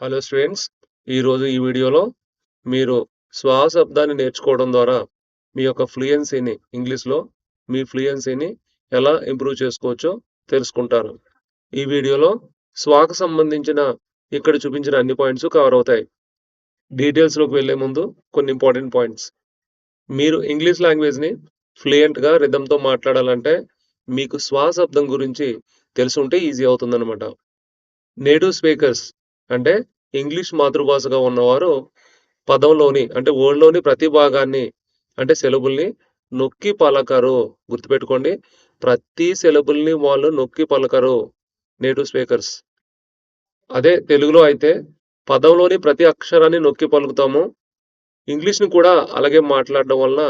Hello students ఈరోజు ఈ వీడియోలో మీరు శ్వాసబ్దాన్ని నేర్చుకోవడం ద్వారా మీ యొక్క ఫ్లూయెన్సీని ఇంగ్లీష్లో మీ ఫ్లూయెన్సీని ఎలా ఇంప్రూవ్ చేసుకోవచ్చో తెలుసుకుంటారు. ఈ వీడియోలో శ్వాకు సంబంధించిన ఇక్కడ చూపించిన అన్ని పాయింట్స్ కవర్ అవుతాయి. డీటెయిల్స్లోకి వెళ్ళే ముందు కొన్ని ఇంపార్టెంట్ పాయింట్స్ మీరు ఇంగ్లీష్ లాంగ్వేజ్ని ఫ్లూయెంట్గా రిధంతో మాట్లాడాలంటే మీకు శ్వాసబ్దం గురించి తెలుసుంటే ఈజీ అవుతుందన్నమాట. నేటివ్ స్పీకర్స్ అంటే ఇంగ్లీష్ మాతృభాషగా ఉన్నవారు పదంలోని అంటే ఓల్డ్లోని ప్రతి భాగాన్ని అంటే సెలబుల్ని నొక్కి పలకరు. గుర్తుపెట్టుకోండి ప్రతి సెలబుల్ని వాళ్ళు నొక్కి పలకరు నేటివ్ స్పీకర్స్ అదే తెలుగులో అయితే పదంలోని ప్రతి అక్షరాన్ని నొక్కి పలుకుతాము. ఇంగ్లీష్ని కూడా అలాగే మాట్లాడడం వలన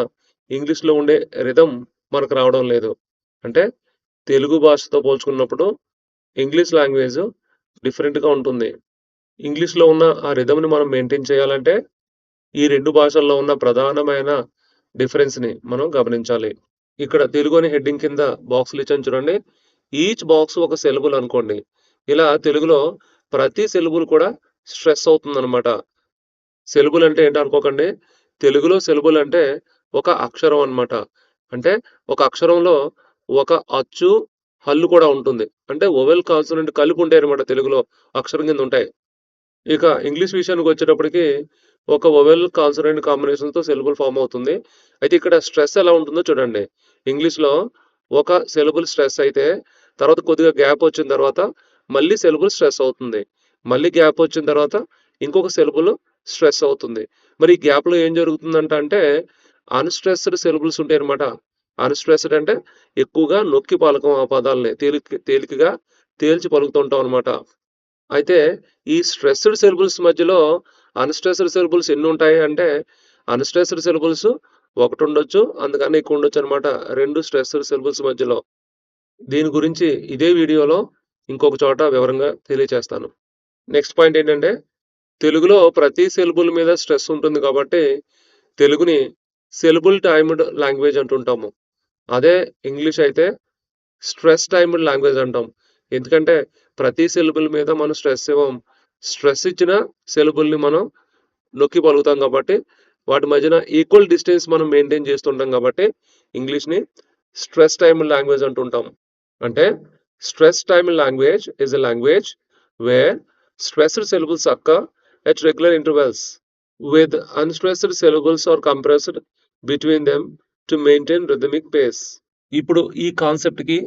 ఇంగ్లీష్లో ఉండే రిధం మనకు రావడం లేదు. అంటే తెలుగు భాషతో పోల్చుకున్నప్పుడు ఇంగ్లీష్ లాంగ్వేజ్ డిఫరెంట్గా ఉంటుంది. ఇంగ్లీష్లో ఉన్న ఆ రిధమ్ని మనం మెయింటైన్ చేయాలంటే ఈ రెండు భాషల్లో ఉన్న ప్రధానమైన డిఫరెన్స్ని మనం గమనించాలి. ఇక్కడ తెలుగు అనే హెడ్డింగ్ కింద బాక్సులు ఇచ్చాను చూడండి. ఈచ్ బాక్స్ ఒక సెలబుల్ అనుకోండి. ఇలా తెలుగులో ప్రతి సెలబుల్ కూడా స్ట్రెస్ అవుతుంది అనమాట సెలబుల్ అంటే ఏంటి అనుకోకండి? తెలుగులో సెలబుల్ అంటే ఒక అక్షరం అనమాట అంటే ఒక అక్షరంలో ఒక అచ్చు హల్లు కూడా ఉంటుంది. అంటే ఓవెల్ కాన్సనెంట్ కలిపి ఉంటాయి అనమాట తెలుగులో అక్షరం కింద ఉంటాయి. ఇక ఇంగ్లీష్ విషయానికి వచ్చేటప్పటికి ఒక ఓవెల్ కాన్సనెంట్ కాంబినేషన్తో సెలబుల్ ఫామ్ అవుతుంది. అయితే ఇక్కడ స్ట్రెస్ ఎలా ఉంటుందో చూడండి. ఇంగ్లీష్లో ఒక సెలబుల్ స్ట్రెస్ అయితే తర్వాత కొద్దిగా గ్యాప్ వచ్చిన తర్వాత మళ్ళీ సెలబుల్ స్ట్రెస్ అవుతుంది. మళ్ళీ గ్యాప్ వచ్చిన తర్వాత ఇంకొక సెలబుల్ స్ట్రెస్ అవుతుంది. మరి ఈ గ్యాప్లో ఏం జరుగుతుందంట అంటే అన్స్ట్రెస్డ్ సెలబుల్స్ ఉంటాయి అనమాట అన్స్ట్రెస్డ్ అంటే ఎక్కువగా నొక్కి పలకం ఆ పదాలని తేలిక తేలికగా తేల్చి పలుకుతుంటాం అనమాట అయితే ఈ స్ట్రెస్డ్ సిలబుల్స్ మధ్యలో అన్స్ట్రెస్డ్ సిలబుల్స్ ఎన్ని ఉంటాయి అంటే అన్స్ట్రెస్డ్ సిలబుల్స్ ఒకటి ఉండొచ్చు అందుకని ఎక్కువ ఉండొచ్చు అనమాట రెండు స్ట్రెస్డ్ సిలబుల్స్ మధ్యలో. దీని గురించి ఇదే వీడియోలో ఇంకొక చోట వివరంగా తెలియచేస్తాను. నెక్స్ట్ పాయింట్ ఏంటంటే తెలుగులో ప్రతి సెలబుల్ మీద స్ట్రెస్ ఉంటుంది కాబట్టి తెలుగుని సెలబుల్ టైమ్డ్ లాంగ్వేజ్ అంటుంటాము. అదే ఇంగ్లీష్ అయితే స్ట్రెస్ టైమ్డ్ లాంగ్వేజ్ అంటాం. ఎందుకంటే ప్రతి సెలబుల్ మీద మనం స్ట్రెస్ ఇవ్వం. స్ట్రెస్ ఇచ్చిన సెలబుల్ని మనం నొక్కి పలుకుతాం కాబట్టి వాటి మధ్యన ఈక్వల్ డిస్టెన్స్ మనం మెయింటైన్ చేస్తుంటాం కాబట్టి ఇంగ్లీష్ని స్ట్రెస్ టైమ్ లాంగ్వేజ్ అంటుంటాం. అంటే stress time language is a language where stressed syllables occur at regular intervals with unstressed syllables are compressed between them to maintain rhythmic pace ఇప్పుడు ఈ కాన్సెప్ట్కి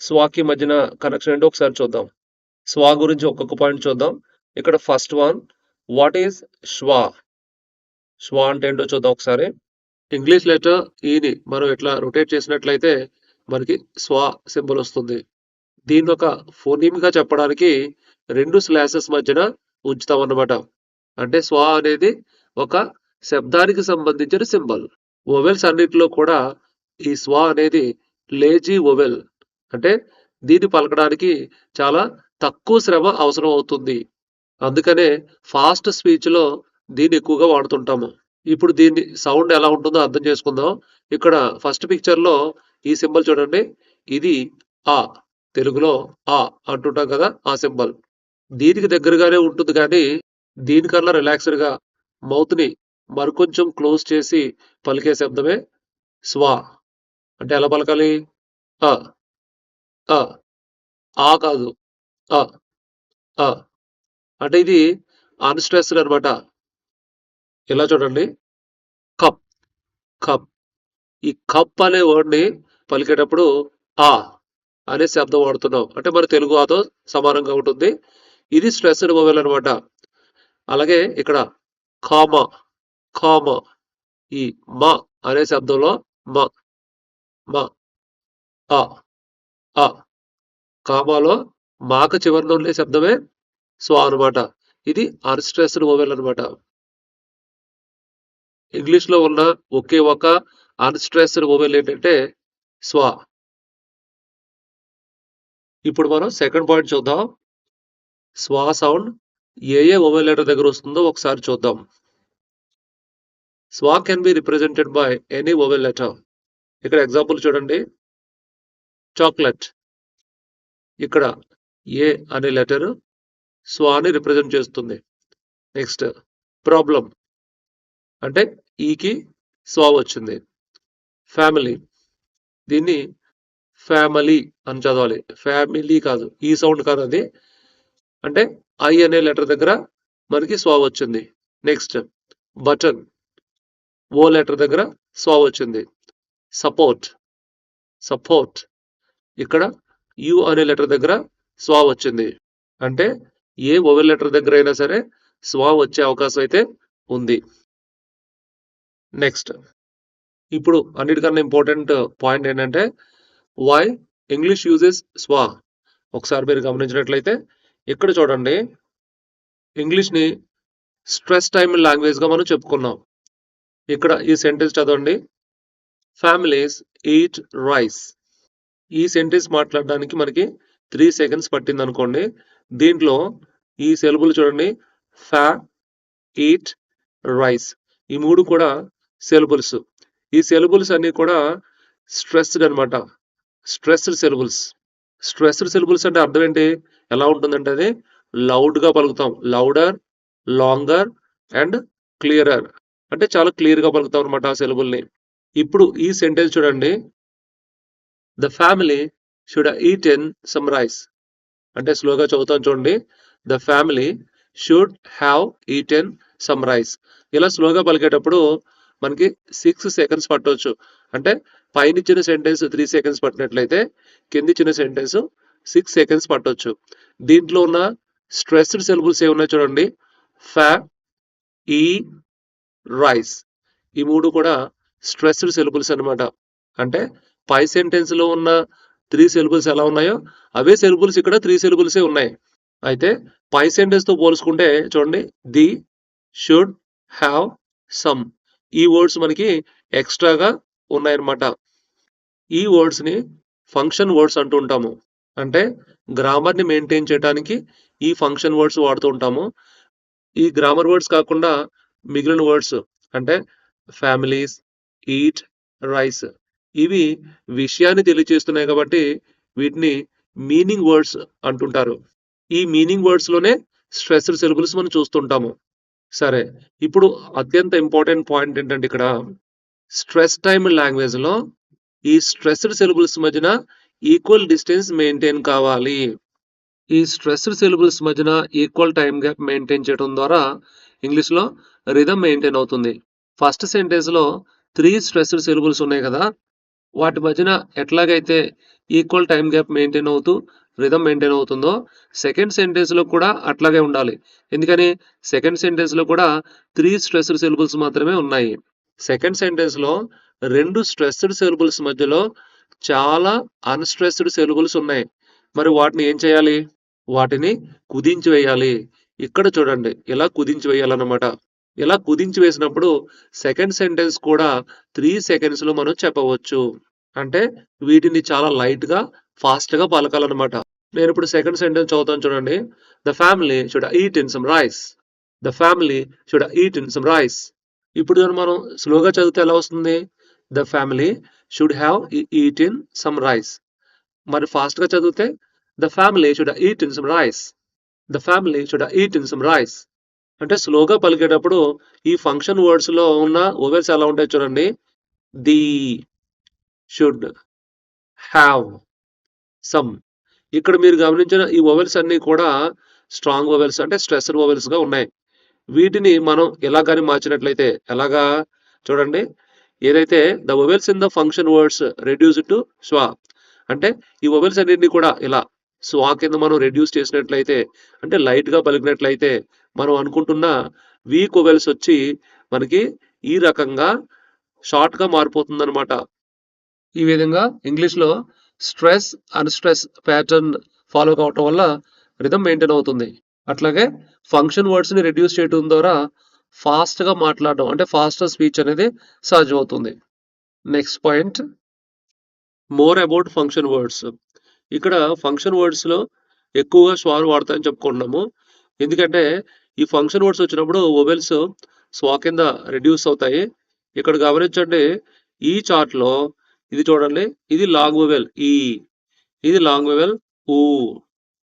స్వాకి మధ్యన కనెక్షన్ ఏంటో ఒకసారి చూద్దాం. స్వా గురించి ఒక్కొక్క పాయింట్ చూద్దాం. ఇక్కడ first one what is schwa schwa అంటే ఏంటో చూద్దాం ఒకసారి. ఇంగ్లీష్ లెటర్ ఈని మనం ఇట్లా రొటేట్ చేసినట్లయితే మనకి స్వా సింబల్ వస్తుంది. దీన్ని ఒక ఫోనీమ్గా చెప్పడానికి రెండు స్లాసెస్ మధ్యన ఉంచుతాం అన్నమాట. అంటే స్వా అనేది ఒక శబ్దానికి సంబంధించిన సింబల్ ఓవెల్స్ అన్నిటిలో కూడా ఈ స్వా అనేది లేజీ ఓవెల్ అంటే దీన్ని పలకడానికి చాలా తక్కువ శ్రమ అవసరం అవుతుంది. అందుకనే ఫాస్ట్ స్పీచ్లో దీన్ని ఎక్కువగా వాడుతుంటాము. ఇప్పుడు దీన్ని సౌండ్ ఎలా ఉంటుందో అర్థం చేసుకుందాం. ఇక్కడ ఫస్ట్ పిక్చర్లో ఈ సింబల్ చూడండి. ఇది ఆ తెలుగులో ఆ అంటుంటాం కదా ఆ సింబల్. దీనికి దగ్గరగానే ఉంటుంది కానీ దీనికన్నా రిలాక్స్డ్గా మౌత్ని మరికొంచెం క్లోజ్ చేసి పలికే శబ్దమే స్వా. అంటే ఎలా పలకాలి? ఆ ఆ కాదు. అంటే ఇది అన్స్ట్రెస్డ్ అనమాట ఇలా చూడండి? Cup cup. ఈ కప్ అనే వర్డ్ని పలికేటప్పుడు ఆ అనే శబ్దం వాడుతున్నాం. అంటే మన తెలుగు ఆతో సమానంగా ఉంటుంది. ఇది స్ట్రెస్డ్ మొబైల్ అనమాట అలాగే ఇక్కడ కామ కామ ఈ మ అనే శబ్దంలో మ మ ఆ ఆ కామాలో మాక చివరిలో ఉండే శబ్దమే స్వా అనమాట ఇది అన్స్ట్రెస్డ్ ఓవెల్ అనమాట ఇంగ్లీష్లో ఉన్న ఒకే ఒక అన్స్ట్రెస్డ్ ఓవెల్ ఏంటంటే స్వా. ఇప్పుడు మనం సెకండ్ పాయింట్ చూద్దాం. స్వా సౌండ్ ఏ ఏ ఓవెల్ లెటర్ దగ్గర వస్తుందో ఒకసారి చూద్దాం. Schwa can be represented by any vowel letter. ఇక్కడ ఎగ్జాంపుల్ చూడండి. చాక్లెట్. ఇక్కడ ఏ అనే లెటర్ స్వాని రిప్రజెంట్ చేస్తుంది. Next problem. అంటే ఈకి స్వా వచ్చింది. ఫ్యామిలీ. దీన్ని ఫ్యామిలీ అని చదవాలి. ఫ్యామిలీ కాదు ఈ సౌండ్ కాదు అది. అంటే ఐ అనే లెటర్ దగ్గర మనకి స్వా వచ్చింది. Next button. ఓ లెటర్ దగ్గర స్వా వచ్చింది. సపోర్ట్. సపోర్ట్. ఇక్కడ యు అనే లెటర్ దగ్గర స్వా వచ్చింది. అంటే ఏ ఓవెల్ లెటర్ దగ్గర అయినా సరే స్వా వచ్చే అవకాశం అయితే ఉంది. నెక్స్ట్. ఇప్పుడు అన్నిటికన్నా ఇంపార్టెంట్ పాయింట్ ఏంటంటే వై ఇంగ్లీష్ యూజెస్ స్వా. ఒకసారి మీరు గమనించినట్లయితే ఇక్కడ చూడండి. ఇంగ్లీష్ని స్ట్రెస్ టైమ్ లాంగ్వేజ్గా మనం చెప్పుకున్నాం. ఇక్కడ ఈ సెంటెన్స్ చదవండి. Families eat rice. ఈ సెంటెన్స్ మాట్లాడడానికి మనకి త్రీ సెకండ్స్ పట్టింది అనుకోండి. దీంట్లో ఈ సెలబుల్ చూడండి. ఫ్యా ఈట్ రైస్. ఈ మూడు కూడా సెలబుల్స్ ఈ సెలబుల్స్ అన్ని కూడా స్ట్రెస్డ్ అనమాట స్ట్రెస్డ్ సెలబుల్స్ స్ట్రెస్డ్ సెలబుల్స్ అంటే అర్థం ఏంటి? ఎలా ఉంటుందంటే అది లౌడ్గా పలుకుతాం. లౌడర్ లాంగర్ అండ్ క్లియరర్ అంటే చాలా క్లియర్గా పలుకుతాం అనమాట ఆ సెలబుల్ని ఇప్పుడు ఈ సెంటెన్స్ చూడండి. The family should eat in some rice అంటే స్లోగా చదువుతాం చూడండి. The family should have eaten some rice ఇలా స్లోగా పలికేటప్పుడు మనకి సిక్స్ సెకండ్స్ పట్టవచ్చు అంటే పైన ఇచ్చిన సెంటెన్స్ త్రీ సెకండ్స్ పట్టినట్లయితే కింద ఇచ్చిన సెంటెన్స్ సిక్స్ సెకండ్స్ పట్టవచ్చు దీంట్లో ఉన్న స్ట్రెస్డ్ సెలబుల్స్ ఏమున్నాయి చూడండి. ఫ్యా ఈ రైస్ ఈ మూడు కూడా స్ట్రెస్డ్ సెలబుల్స్ అన్నమాట. అంటే పై సెంటెన్స్లో ఉన్న త్రీ సెలబుల్స్ ఎలా ఉన్నాయో అవే సెలబుల్స్ ఇక్కడ త్రీ సెలబుల్సే ఉన్నాయి. అయితే పై సెంటెన్స్తో పోల్చుకుంటే చూడండి ది షుడ్ హ్యావ్ సమ్ ఈ వర్డ్స్ మనకి ఎక్స్ట్రాగా ఉన్నాయన్నమాట. ఈ వర్డ్స్ని ఫంక్షన్ వర్డ్స్ అంటూ ఉంటాము. అంటే గ్రామర్ని మెయింటైన్ చేయడానికి ఈ ఫంక్షన్ వర్డ్స్ వాడుతూ ఉంటాము. ఈ గ్రామర్ వర్డ్స్ కాకుండా మిగిలిన వర్డ్స్ అంటే ఫ్యామిలీస్ ఈట్ రైస్ ఇవి విషయాన్ని తెలియజేస్తున్నాయి కాబట్టి వీటిని మీనింగ్ వర్డ్స్ అంటుంటారు. ఈ మీనింగ్ వర్డ్స్లోనే స్ట్రెస్డ్ సిలబుల్స్ మనం చూస్తుంటాము. సరే ఇప్పుడు అత్యంత ఇంపార్టెంట్ పాయింట్ ఏంటంటే ఇక్కడ స్ట్రెస్ టైమ్ లాంగ్వేజ్లో ఈ స్ట్రెస్డ్ సిలబుల్స్ మధ్యన ఈక్వల్ డిస్టెన్స్ మెయింటైన్ కావాలి. ఈ స్ట్రెస్డ్ సిలబుల్స్ మధ్యన ఈక్వల్ టైం గ్యాప్ మెయింటైన్ చేయడం ద్వారా ఇంగ్లీష్లో రిధమ్ మెయింటైన్ అవుతుంది. ఫస్ట్ సెంటెన్స్లో త్రీ స్ట్రెస్డ్ సిలబుల్స్ ఉన్నాయి కదా వాటి మధ్యన ఎట్లాగైతే ఈక్వల్ టైం గ్యాప్ మెయింటైన్ అవుతూ రిధం మెయింటైన్ అవుతుందో సెకండ్ సెంటెన్స్లో కూడా అట్లాగే ఉండాలి. ఎందుకని? సెకండ్ సెంటెన్స్లో కూడా త్రీ స్ట్రెస్డ్ సిలబుల్స్ మాత్రమే ఉన్నాయి. సెకండ్ సెంటెన్స్లో రెండు స్ట్రెస్డ్ సిలబుల్స్ మధ్యలో చాలా అన్స్ట్రెస్డ్ సిలబుల్స్ ఉన్నాయి. మరి వాటిని ఏం చేయాలి? వాటిని కుదించి వేయాలి. ఇక్కడ చూడండి ఇలా కుదించి వేయాలన్నమాట. ఇలా కుదించి వేసినప్పుడు సెకండ్ సెంటెన్స్ కూడా త్రీ సెకండ్స్లో మనం చెప్పవచ్చు. అంటే వీటిని చాలా లైట్గా ఫాస్ట్గా ఫాస్ట్గా పలకాలన్నమాట. నేను ఇప్పుడు సెకండ్ సెంటెన్స్ చదువుతాను చూడండి. The family should eat in some rice the family should eat in some rice ఇప్పుడు దాన్ని మనం స్లోగా చదివితే ఎలా వస్తుంది? The family should have eat in some rice మరి ఫాస్ట్గా చదివితే the family should eat in some rice the family should eat in some rice అంటే స్లోగా పలికేటప్పుడు ఈ ఫంక్షన్ వర్డ్స్లో ఉన్న ఓవెల్స్ ఎలా ఉంటాయి చూడండి. ది షుడ్ హ్యావ్ సమ్ ఇక్కడ మీరు గమనించిన ఈ ఓవెల్స్ అన్ని కూడా స్ట్రాంగ్ ఓవెల్స్ అంటే స్ట్రెస్డ్ ఓవెల్స్గా ఉన్నాయి. వీటిని మనం ఎలా కానీ మార్చినట్లయితే ఎలాగా చూడండి. ఏదైతే the vowels in the function words reduce to schwa అంటే ఈ ఓవెల్స్ అన్నింటినీ కూడా ఇలా స్వా కింద మనం రెడ్యూస్ చేసినట్లయితే అంటే లైట్గా పలికినట్లయితే మనం అనుకుంటున్న వీక్ ఓవెల్స్ వచ్చి మనకి ఈ రకంగా షార్ట్గా మారిపోతుంది అనమాట ఈ విధంగా ఇంగ్లీష్లో stress un stress pattern follow కావటం వల్ల రిధం మెయింటైన్ అవుతుంది. అట్లాగే ఫంక్షన్ వర్డ్స్ని రెడ్యూస్ చేయడం ద్వారా ఫాస్ట్గా మాట్లాడడం అంటే ఫాస్టర్ స్పీచ్ అనేది సాధ్యమవుతుంది. Next point. More about function words. ఇక్కడ ఫంక్షన్ వర్డ్స్లో ఎక్కువగా స్వార్ వాడతాయని చెప్పుకుంటున్నాము. ఎందుకంటే ఈ ఫంక్షన్ వర్డ్స్ వచ్చినప్పుడు ఓవెల్స్ స్వా కింద రెడ్యూస్ అవుతాయి ఇక్కడ గమనించండి ఈ చార్ట్లో ఇది చూడండి ఇది లాంగ్ ఓవెల్ e, ఈ ఇది లాంగ్ ఓవెల్ ఊ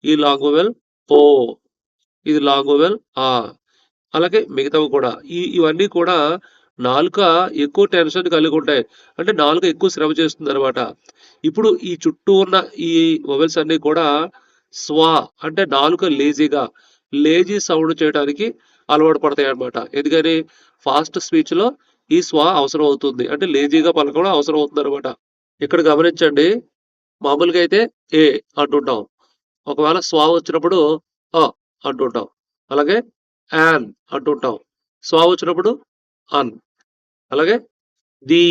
ఈ లాంగ్ ఓవెల్ ఓ ఇది లాంగ్ ఓవెల్ ఆ అలాగే మిగతావి కూడా. ఈ ఇవన్నీ కూడా నాలుక ఎక్కువ టెన్షన్ కలిగి ఉంటాయి. అంటే నాలుక ఎక్కువ శ్రమ చేస్తుంది అనమాట ఇప్పుడు ఈ చుట్టూ ఉన్న ఈ మొబైల్స్ అన్నీ కూడా స్వా అంటే నాలుక లేజీగా, లేజీ సౌండ్ చేయడానికి అలవాటు పడతాయి అనమాట ఎందుకని ఫాస్ట్ స్పీచ్‌లో ఈ స్వా అవసరం అవుతుంది. అంటే లేజీగా పలకడం అవసరం అవుతుందనమాట. ఇక్కడ గమనించండి. మామూలుగా అయితే ఏ అంటుంటాం. ఒకవేళ స్వా వచ్చినప్పుడు అ అంటుంటాం. అలాగే యాన్ అంటుంటాం. స్వా వచ్చినప్పుడు అన్. అలాగే ది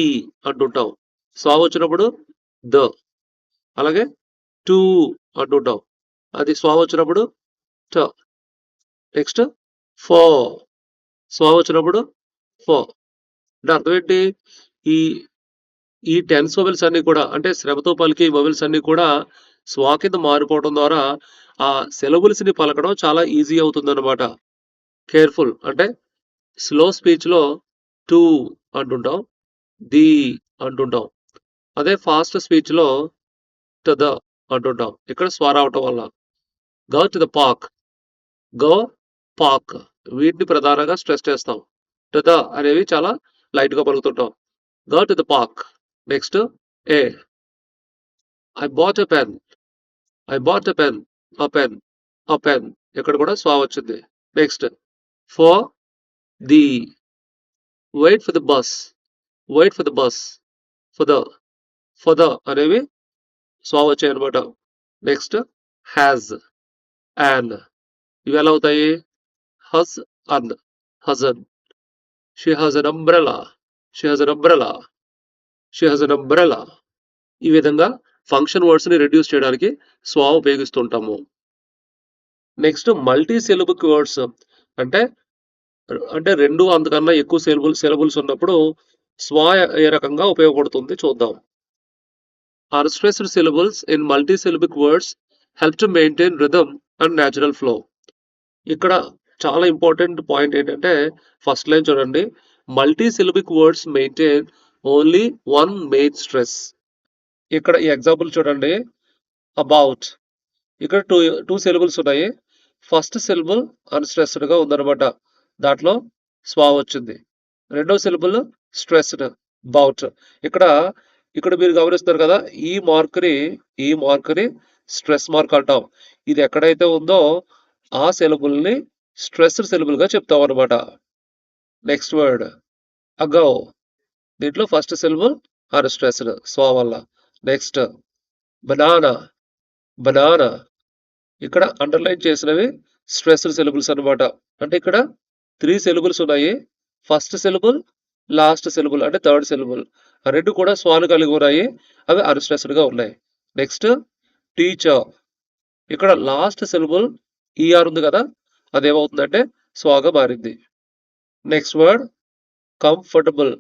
అంటుంటాం. స్వా వచ్చినప్పుడు ద. అలాగే టూ అంటుంటాం. అది స్వా వచ్చినప్పుడు ట. నెక్స్ట్ ఫో. స్వా వచ్చినప్పుడు ఫో. అంటే అర్థం ఏంటి? ఈ ఈ టెన్స్ మొబైల్స్ అన్ని కూడా అంటే శ్రమతో పలికి మొబైల్స్ అన్నీ కూడా స్వా కింద మారిపోవడం ద్వారా ఆ సిలబుల్స్‌ని పలకడం చాలా ఈజీ అవుతుందనమాట. కేర్‌ఫుల్ అంటే స్లో స్పీచ్లో టూ అంటుంటాం. ది అంటుంటాం. అదే ఫాస్ట్ స్పీచ్లో ద అంటుంటాం. ఇక్కడ స్వా రావటం వల్ల. Go to the park. Go park. వీటిని ప్రధానంగా స్ట్రెస్ చేస్తాం. టు ద అనేవి చాలా లైట్‌గా పలుకుతుంటాం. Go to the park. Next a. I bought a pen. I bought a pen. A pen. A pen. ఇక్కడ కూడా స్వా వచ్చింది. Next for the. Wait for the bus. Wait for the bus. For the. For the అనేవి schwa వచ్చాయి అనమాట next has and ఇవి ఎలా అవుతాయి? Has an. an. She has an umbrella. She has an umbrella. She has an umbrella. ఈ విధంగా function వర్డ్స్‌ని reduce చేయడానికి schwa ఉపయోగిస్తుంటాము. నెక్స్ట్ మల్టీ సిలబిక్ వర్డ్స్ అంటే అంటే రెండు అంతకన్నా ఎక్కువ సిలబుల్ సిలబుల్స్ ఉన్నప్పుడు స్వా ఏ రకంగా ఉపయోగపడుతుంది చూద్దాం. Unstressed syllables in multisyllabic words help to maintain rhythm and natural flow. ఇక్కడ చాలా ఇంపార్టెంట్ పాయింట్ ఏంటంటే ఫస్ట్ లైన్ చూడండి. Multisyllabic words maintain only one main stress. ఇక్కడ ఈ ఎగ్జాంపుల్ చూడండి. అబౌట్. ఇక్కడ 2 2 సిలబుల్స్ ఉన్నాయి. ఫస్ట్ సిలబుల్ అన్‌స్ట్రెస్డ్‌గా ఉందన్నమాట. దాంట్లో స్వా వచ్చింది. రెండో సిలబుల్ స్ట్రెస్డ్. బౌట్. ఇక్కడ ఇక్కడ మీరు గమనిస్తున్నారు కదా! ఈ మార్క్‌ని ఈ మార్క్‌ని స్ట్రెస్ మార్క్ అంటాం. ఇది ఎక్కడైతే ఉందో ఆ సిలబుల్‌ని స్ట్రెస్డ్ సిలబుల్‌గా చెప్తామన్నమాట. నెక్స్ట్ వర్డ్ అగౌ దీంట్లో ఫస్ట్ సిలబుల్ అన్‌స్ట్రెస్డ్ స్వా వల్ల. Next banana. బనానా. ఇక్కడ అండర్‌లైన్ చేసినవి స్ట్రెస్డ్ సిలబుల్స్ అన్నమాట. అంటే ఇక్కడ త్రీ సిలబుల్స్ ఉన్నాయి. ఫస్ట్ సిలబుల్, లాస్ట్ సిలబుల్ అంటే థర్డ్ సిలబుల్. రెండు కూడా స్వాలు కలిగి ఉన్నాయి. అవి అన్‌స్ట్రెస్డ్‌గా ఉన్నాయి. Next teacher. ఇక్కడ లాస్ట్ సిలబుల్ ఈఆర్ ఉంది కదా! అదేమవుతుందంటే స్వాగా మారింది. Next word comfortable.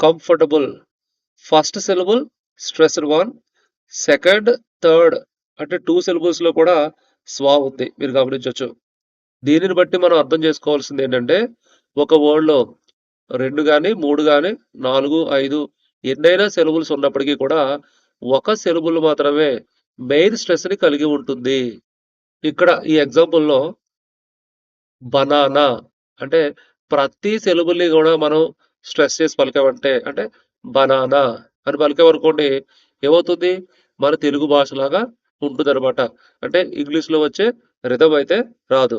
Comfortable. First syllable stressed one. Second, third అంటే టూ సిలబుల్స్‌లో కూడా స్వా ఉంది. మీరు గమనించవచ్చు దీనిని బట్టి మనం అర్థం చేసుకోవాల్సింది ఏంటంటే ఒక వర్డ్‌లో రెండు కానీ మూడు కానీ నాలుగు ఐదు ఎన్నైనా సెలబుల్స్ ఉన్నప్పటికీ కూడా ఒక సెలబుల్ మాత్రమే మెయిన్ స్ట్రెస్‌ని కలిగి ఉంటుంది. ఇక్కడ ఈ ఎగ్జాంపుల్‌లో బనానా అంటే ప్రతి సెలబుల్ని కూడా మనం స్ట్రెస్ చేసి పలికామంటే అంటే బనానా అని పలికామనుకోండి ఏమవుతుంది? మన తెలుగు భాషలాగా ఉంటుందన్నమాట. అంటే ఇంగ్లీష్‌లో వచ్చే రిధం అయితే రాదు.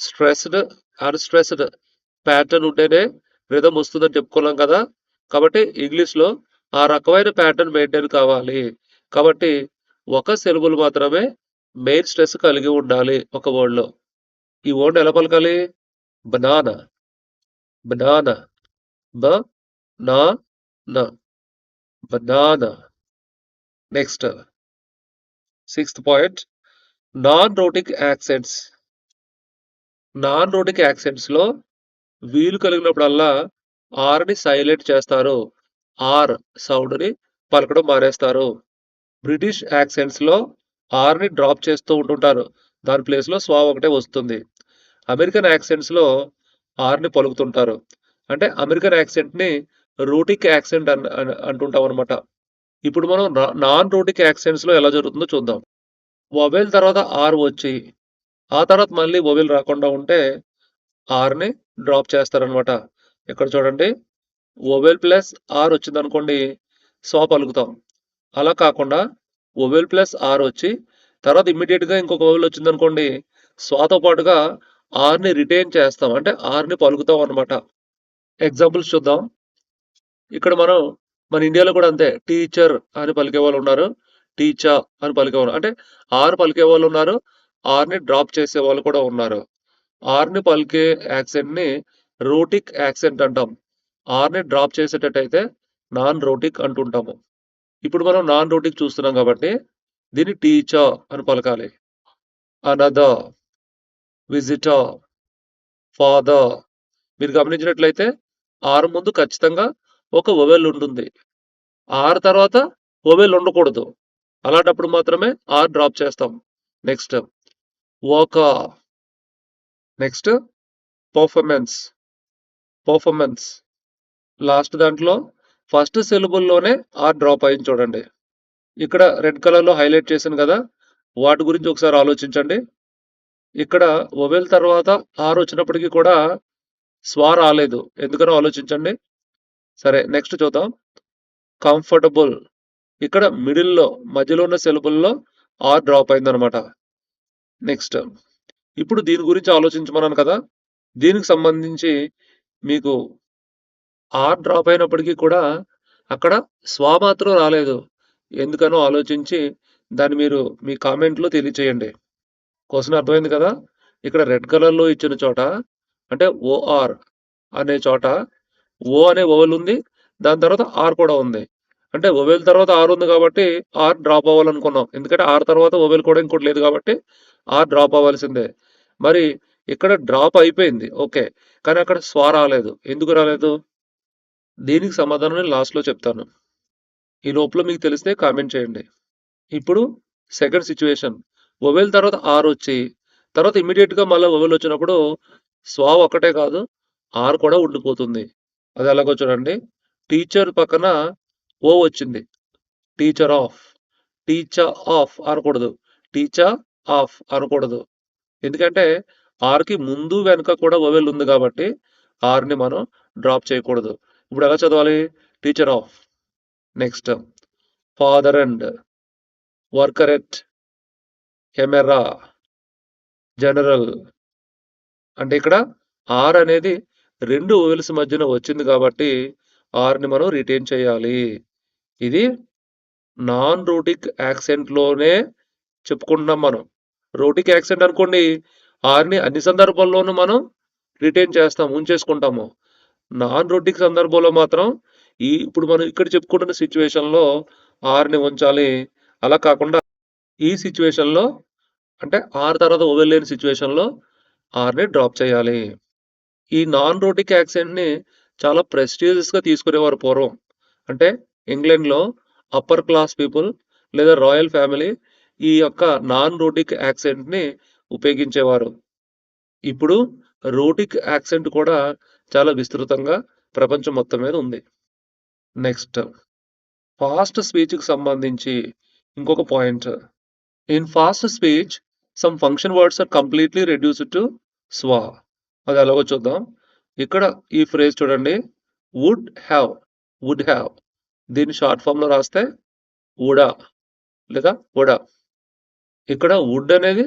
స్ట్రెస్డ్, అన్‌స్ట్రెస్డ్ ప్యాటర్న్ ఉంటేనే రిధం వస్తుందని చెప్పుకున్నాం కదా! కాబట్టి ఇంగ్లీష్‌లో ఆ రకమైన ప్యాటర్న్ మెయింటైన్ కావాలి. కాబట్టి ఒక సెలబుల్ మాత్రమే మెయిన్ స్ట్రెస్ కలిగి ఉండాలి ఒక వర్డ్‌లో. ఈ వర్డ్ ఎలా పలకాలి? Banana. Banana. Banana. Banana. Next sixth point non rhotic accents. Non rhotic యాక్సెంట్స్‌లో వీలు కలిగినప్పుడల్లా ఆర్‌ని సైలెంట్ చేస్తారు. ఆర్ సౌండ్‌ని పలకడం మానేస్తారు. బ్రిటిష్ యాక్సెంట్స్‌లో ఆర్‌ని డ్రాప్ చేస్తూ ఉంటుంటారు. దాని ప్లేస్‌లో స్వా ఒకటే వస్తుంది. అమెరికన్ యాక్సెంట్స్‌లో ఆర్‌ని పలుకుతుంటారు. అంటే అమెరికన్ యాక్సెంట్‌ని రూటిక్ యాక్సెంట్ అన్ అంటుంటాం అనమాట ఇప్పుడు మనం నాన్ రూటిక్ యాక్సెంట్స్‌లో ఎలా జరుగుతుందో చూద్దాం. వవెల్ తర్వాత ఆర్ వచ్చి, ఆ తర్వాత మళ్ళీ వవెల్ రాకుండా ఉంటే ఆర్‌ని డ్రాప్ చేస్తారనమాట. ఇక్కడ చూడండి వొవెల్ ప్లస్ ఆర్ వచ్చిందనుకోండి సో పలుకుతాం. అలా కాకుండా వొవెల్ ప్లస్ ఆర్ వచ్చి తర్వాత ఇమ్మీడియట్గా ఇంకొక వొవెల్ వచ్చిందనుకోండి స్వాతో పాటుగా ఆర్‌ని రిటైన్ చేస్తాం. అంటే ఆర్‌ని పలుకుతాం అనమాట. ఎగ్జాంపుల్స్ చూద్దాం. ఇక్కడ మనం మన ఇండియాలో కూడా అంతే టీచర్ అని పలికే వాళ్ళు ఉన్నారు టీచా అని పలికే వాళ్ళు అంటే ఆర్ పలికే వాళ్ళు ఉన్నారు ఆర్‌ని డ్రాప్ చేసే వాళ్ళు కూడా ఉన్నారు. ఆర్‌ని పలికే యాక్సెంట్‌ని రోటిక్ యాక్సెంట్ అంటాం. ఆర్‌ని డ్రాప్ చేసేటట్టయితే నాన్ రోటిక్ అంటుంటాము. ఇప్పుడు మనం నాన్ రోటిక్ చూస్తున్నాం కాబట్టి దీన్ని టీచర్ అని పలకాలి. అనదా విజిటర్, ఫాదర్ మీరు గమనించినట్లయితే ఆరు ముందు ఖచ్చితంగా ఒక వొవెల్ ఉంటుంది. ఆరు తర్వాత వొవెల్ ఉండకూడదు. అలాంటప్పుడు మాత్రమే ఆర్ డ్రాప్ చేస్తాం. నెక్స్ట్ ఒక నెక్స్ట్ పర్ఫార్మెన్స్. పర్ఫార్మెన్స్. లాస్ట్ దాంట్లో ఫస్ట్ సిలబుల్‌లోనే ఆర్ డ్రాప్ అయింది చూడండి. ఇక్కడ రెడ్ కలర్‌లో హైలైట్ చేశాను కదా వాటి గురించి ఒకసారి ఆలోచించండి. ఇక్కడ ఒవెల్ తర్వాత ఆరు వచ్చినప్పటికీ కూడా స్వా రాలేదు. ఎందుకనో ఆలోచించండి. సరే నెక్స్ట్ చూద్దాం. కంఫర్టబుల్. ఇక్కడ మిడిల్‌లో మధ్యలో ఉన్న సెలబుల్లో ఆర్ డ్రాప్ అయిందనమాట. నెక్స్ట్ ఇప్పుడు దీని గురించి ఆలోచించమన్నాను కదా! దీనికి సంబంధించి మీకు ఆర్ డ్రాప్ అయినప్పటికీ కూడా అక్కడ స్వ మాత్రం రాలేదు. ఎందుకనో ఆలోచించి దాన్ని మీరు మీ కామెంట్‌లో తెలియచేయండి. క్వశ్చన్ అర్థమైంది కదా! ఇక్కడ రెడ్ కలర్‌లో ఇచ్చిన చోట అంటే ఓఆర్ అనే చోట ఓ అనే ఓవెల్ ఉంది. దాని తర్వాత ఆర్ కూడా ఉంది. అంటే ఓవెల్ తర్వాత ఆర్ ఉంది కాబట్టి ఆర్ డ్రాప్ అవ్వాలనుకున్నాం. ఎందుకంటే ఆర్ తర్వాత ఓవెల్ కూడా ఇంకోటి లేదు కాబట్టి ఆర్ డ్రాప్ అవ్వాల్సిందే. మరి ఇక్కడ డ్రాప్ అయిపోయింది. ఓకే. కానీ అక్కడ స్వా రాలేదు. ఎందుకు రాలేదు? దీనికి సమాధానం నేను లాస్ట్‌లో చెప్తాను. ఈ లోపల మీకు తెలిస్తే కామెంట్ చేయండి. ఇప్పుడు సెకండ్ సిచ్యువేషన్ వొవెల్ తర్వాత ఆర్ వచ్చి తర్వాత ఇమ్మీడియేట్‌గా మళ్ళీ వొవెల్ వచ్చినప్పుడు స్వా ఒక్కటే కాదు ఆర్ కూడా ఉండిపోతుంది. అది ఎలాగో చూడండి. టీచర్ పక్కన ఓ వచ్చింది. Teacher of. టీచర్ ఆఫ్ అనకూడదు. టీచర్ ఆఫ్ అనకూడదు. ఎందుకంటే ఆర్‌కి ముందు వెనుక కూడా ఓవెల్ ఉంది కాబట్టి ఆర్‌ని మనం డ్రాప్ చేయకూడదు. ఇప్పుడు ఎలా చదవాలి? Teacher of. Next father and worker at camera general అంటే ఇక్కడ ఆర్ అనేది రెండు ఓవెల్స్ మధ్యన వచ్చింది కాబట్టి ఆర్‌ని మనం రిటైన్ చేయాలి. ఇది నాన్ రోటిక్ యాక్సెంట్‌లోనే చెప్పుకుంటున్నాం మనం. రోటిక్ యాక్సెంట్ అనుకోండి ఆర్‌ని అన్ని సందర్భాల్లోనూ మనం రిటైన్ చేస్తాం. ఉంచేసుకుంటాము. నాన్ రోటిక్ సందర్భంలో మాత్రం ఈ ఇప్పుడు మనం ఇక్కడ చెప్పుకుంటున్న సిచ్యువేషన్లో ఆర్‌ని ఉంచాలి. అలా కాకుండా ఈ సిచ్యువేషన్లో అంటే ఆర్ తర్వాత వొవెల్ లేని సిట్యుయేషన్‌లో ఆర్‌ని డ్రాప్ చేయాలి. ఈ నాన్ రోటిక్ యాక్సెంట్‌ని చాలా ప్రెస్టీజియస్‌గా తీసుకునేవారు పూర్వం. అంటే ఇంగ్లాండ్‌లో అప్పర్ క్లాస్ పీపుల్ లేదా రాయల్ ఫ్యామిలీ ఈ యొక్క నాన్ రోటిక్ యాక్సెంట్‌ని ఉపయోగించేవారు. ఇప్పుడు రోటిక్ యాక్సెంట్ కూడా చాలా విస్తృతంగా ప్రపంచం మొత్తం మీద ఉంది. నెక్స్ట్ ఫాస్ట్ స్పీచ్‌కి సంబంధించి ఇంకొక point. In fast speech some function words are completely reduced to schwa. అది ఎలాగో చూద్దాం. ఇక్కడ ఈ ఫ్రేజ్ చూడండి. వుడ్ హ్యావ్ వుడ్ హ్యావ్ దీన్ని షార్ట్ ఫార్మ్‌లో రాస్తే వుడా లేదా వుడా. ఇక్కడ వుడ్ అనేది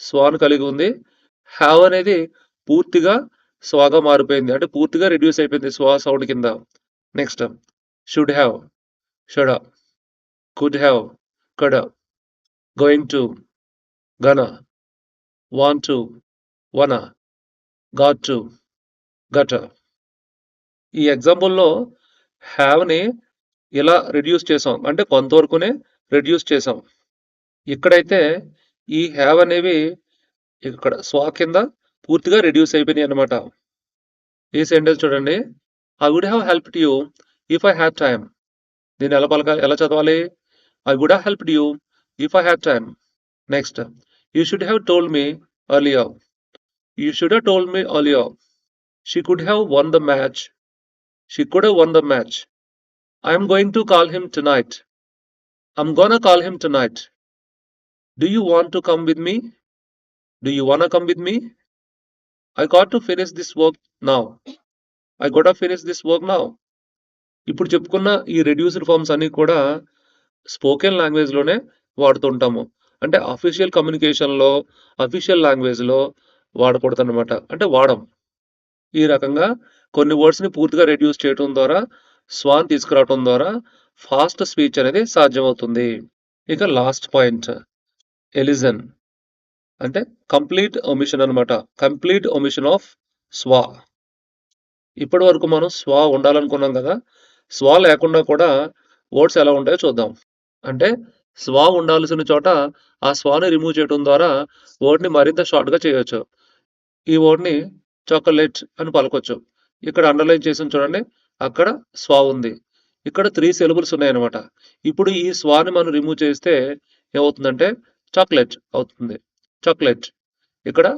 స్వాను కలిగి ఉంది. హ్యావ్ అనేది పూర్తిగా స్వాగా మారిపోయింది. అంటే పూర్తిగా రెడ్యూస్ అయిపోయింది స్వా సౌండ్ కింద. Next should have shoulda could have coulda. Going to, gonna. Want to, wanna. Got to, gotta. ఈ ఎగ్జాంపుల్‌లో హ్యావ్ని ఇలా రెడ్యూస్ చేసాం. అంటే కొంతవరకునే రెడ్యూస్ చేసాం. ఇక్కడైతే ఈ హ్యావ్ అనేవి ఇక్కడ స్వా కింద పూర్తిగా రెడ్యూస్ అయిపోయినాయన్నమాట. ఈ సెంటెన్స్ చూడండి. I would have helped you if I have time. దీన్ని ఎలా పలకాలి? ఎలా చదవాలి? I would have helped you If I had time. Next you should have told me earlier. You should have told me earlier. She could have won the match. She could have won the match. I am going to call him tonight. I'm gonna call him tonight. Do you want to come with me? Do you wanna come with me? I got to finish this work now. I gotta finish this work now. ఇప్పుడు చెప్పుకున్న ఈ reduced forms అన్నీ కూడా spoken లాంగ్వేజ్‌లోనే వాడుతుంటాము. అంటే official కమ్యూనికేషన్‌లో, official లాంగ్వేజ్‌లో వాడకూడదు అనమాట అంటే వాడం. ఈ రకంగా కొన్ని వర్డ్స్‌ని పూర్తిగా రెడ్యూస్ చేయటం ద్వారా, స్వాన్ తీసుకురావటం ద్వారా ఫాస్ట్ స్పీచ్ అనేది సాధ్యమవుతుంది. ఇక లాస్ట్ పాయింట్ ఎలిజన్. అంటే కంప్లీట్ ఒమిషన్ అనమాట. Complete omission of schwa. ఇప్పటి వరకు మనం స్వా ఉండాలనుకున్నాం కదా! స్వా లేకుండా కూడా వర్డ్స్ ఎలా ఉంటాయో చూద్దాం. అంటే స్వా ఉండాల్సిన చోట ఆ స్వాని రిమూవ్ చేయటం ద్వారా వర్డ్‌ని మరింత షార్ట్‌గా చేయొచ్చు. ఈ వర్డ్‌ని చాకొలేట్ అని పలకొచ్చు. ఇక్కడ అండర్‌లైన్ చేసిన చూడండి. అక్కడ స్వా ఉంది. ఇక్కడ త్రీ సిలబుల్స్ ఉన్నాయన్నమాట. ఇప్పుడు ఈ స్వాని మనం రిమూవ్ చేస్తే ఏమవుతుందంటే చాక్లెట్ అవుతుంది. చాక్లెట్. ఇక్కడ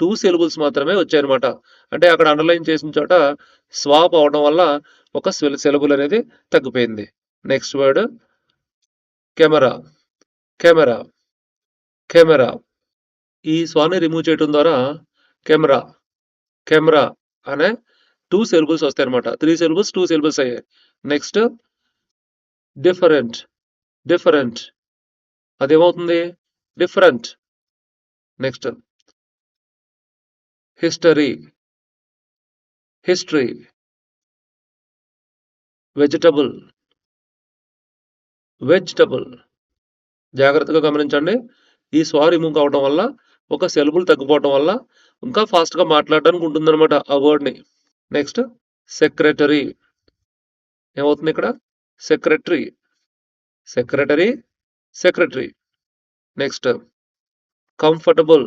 టూ సిలబుల్స్ మాత్రమే వచ్చాయన్నమాట. అంటే అక్కడ అండర్‌లైన్ చేసిన చోట స్వా పోవడం వల్ల ఒక సిల్ సిలబుల్ అనేది తగ్గిపోయింది. Next word camera. Camera. Camera. ఈ స్వాని రిమూవ్ చేయటం ద్వారా కెమెరా. కెమెరా అనే టూ సిలబుల్స్ వస్తాయన్నమాట. త్రీ సిలబుల్స్, టూ సిలబుల్స్ అయ్యాయి. Next different. Different. అదేమవుతుంది? Different. Next history. History. Vegetable. Vegetable. జాగ్రత్తగా గమనించండి. ఈ స్వా రిమూవ్ కావడం వల్ల ఒక సిలబుల్ తగ్గిపోవటం వల్ల ఇంకా ఫాస్ట్‌గా మాట్లాడడానికి ఉంటుందన్నమాట ఆ వర్డ్‌ని. నెక్స్ట్ సెక్రటరీ ఏమవుతుంది ఇక్కడ? Secretary secretary secretary next comfortable.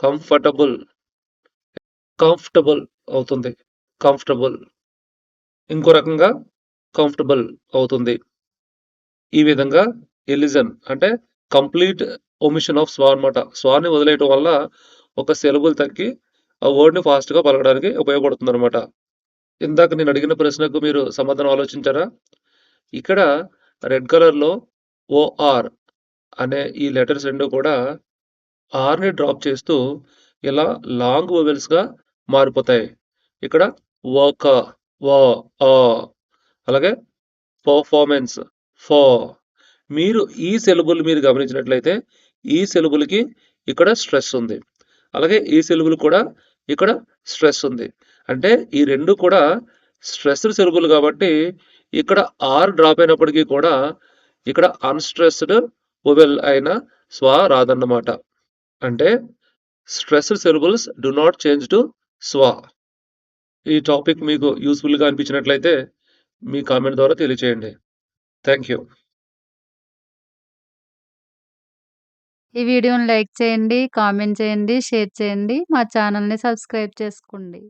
Comfortable. Comfortable అవుతుంది. కంఫర్టబుల్. ఇంకో రకంగా కంఫర్టబుల్ అవుతుంది. ఈ విధంగా ఎలిజన్ అంటే కంప్లీట్ ఒమిషన్ ఆఫ్ స్వా అనమాట. స్వాని వదిలేయటం వల్ల ఒక సిలబుల్ తగ్గి ఆ వర్డ్‌ని ఫాస్ట్‌గా పలకడానికి ఉపయోగపడుతుందన్నమాట. ఇందాక నేను అడిగిన ప్రశ్నకు మీరు సమాధానం ఆలోచించారా? ఇక్కడ రెడ్ కలర్‌లో ఓఆర్ అనే ఈ లెటర్స్ రెండు కూడా ఆర్‌ని డ్రాప్ చేస్తూ ఇలా లాంగ్ వొవెల్స్‌గా మారిపోతాయి. ఇక్కడ వక వ, అలాగే పర్ఫార్మెన్స్ ఫ. మీరు ఈ సెలబుల్ మీరు గమనించినట్లయితే ఈ సెలబుల్కి ఇక్కడ స్ట్రెస్ ఉంది. అలాగే ఈ సెలబుల్ కూడా ఇక్కడ స్ట్రెస్ ఉంది. అంటే ఈ రెండు కూడా స్ట్రెస్డ్ సెలబుల్ కాబట్టి ఇక్కడ ఆర్ డ్రాప్ అయినప్పటికీ కూడా ఇక్కడ అన్‌స్ట్రెస్డ్ ఓవెల్ అయిన స్వా రాదన్నమాట. అంటే stressed syllables do not change to schwa. ఈ టాపిక్ మీకు యూస్ఫుల్గా అనిపించినట్లయితే మీ కామెంట్ ద్వారా తెలియచేయండి. Thank you. ఈ వీడియోని లైక్ చేయండి, కామెంట్ చేయండి, షేర్ చేయండి. మా ఛానెల్‌ని సబ్స్క్రైబ్ చేసుకోండి.